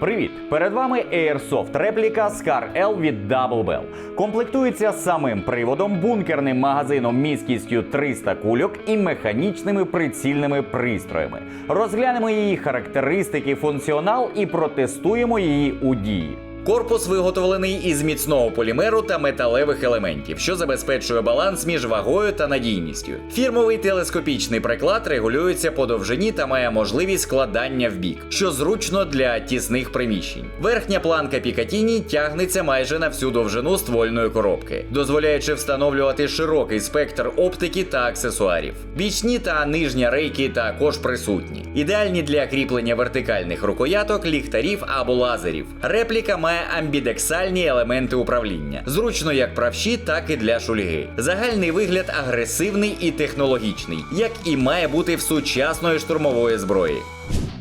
Привіт! Перед вами Airsoft репліка Scar L від Double Bell. Комплектується самим приводом, бункерним магазином міськістю 300 кульок і механічними прицільними пристроями. Розглянемо її характеристики, функціонал і протестуємо її у дії. Корпус виготовлений із міцного полімеру та металевих елементів, що забезпечує баланс між вагою та надійністю. Фірмовий телескопічний приклад регулюється по довжині та має можливість складання в бік, що зручно для тісних приміщень. Верхня планка Пікатіні тягнеться майже на всю довжину ствольної коробки, дозволяючи встановлювати широкий спектр оптики та аксесуарів. Бічні та нижня рейки також присутні. Ідеальні для кріплення вертикальних рукояток, ліхтарів або лазерів. Репліка має амбідексальні елементи управління, зручно як правші, так і для шульги. Загальний вигляд агресивний і технологічний, як і має бути в сучасної штурмової зброї.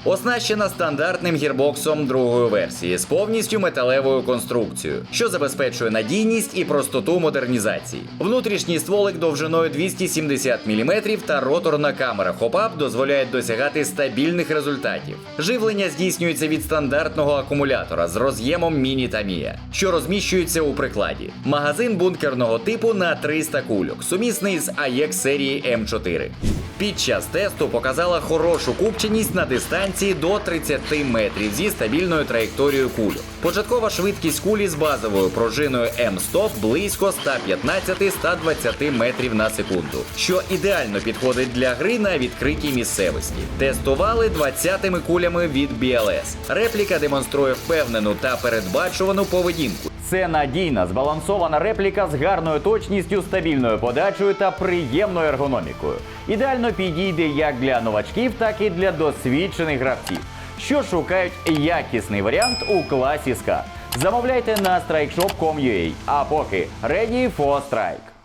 Оснащена стандартним гірбоксом другої версії з повністю металевою конструкцією, що забезпечує надійність і простоту модернізації. Внутрішній стволик довжиною 270 мм та роторна камера хопап дозволяють досягати стабільних результатів. Живлення здійснюється від стандартного акумулятора з роз'ємом міні та мія, що розміщується у прикладі. Магазин бункерного типу на 300 кульок, сумісний з AEX серії М4. Під час тесту показала хорошу купченість на дистанції до 30 метрів зі стабільною траєкторією кульок. Початкова швидкість кулі з базовою пружиною М100 близько 115-120 метрів на секунду, що ідеально підходить для гри на відкритій місцевості. Тестували 20-ми кулями від BLS. Репліка демонструє впевнену та передбачувану поведінку. Це надійна збалансована репліка з гарною точністю, стабільною подачею та приємною ергономікою. Ідеально підійде як для новачків, так і для досвідчених гравців, що шукають якісний варіант у класі СКА. Замовляйте на strikeshop.com.ua. А поки ready for strike.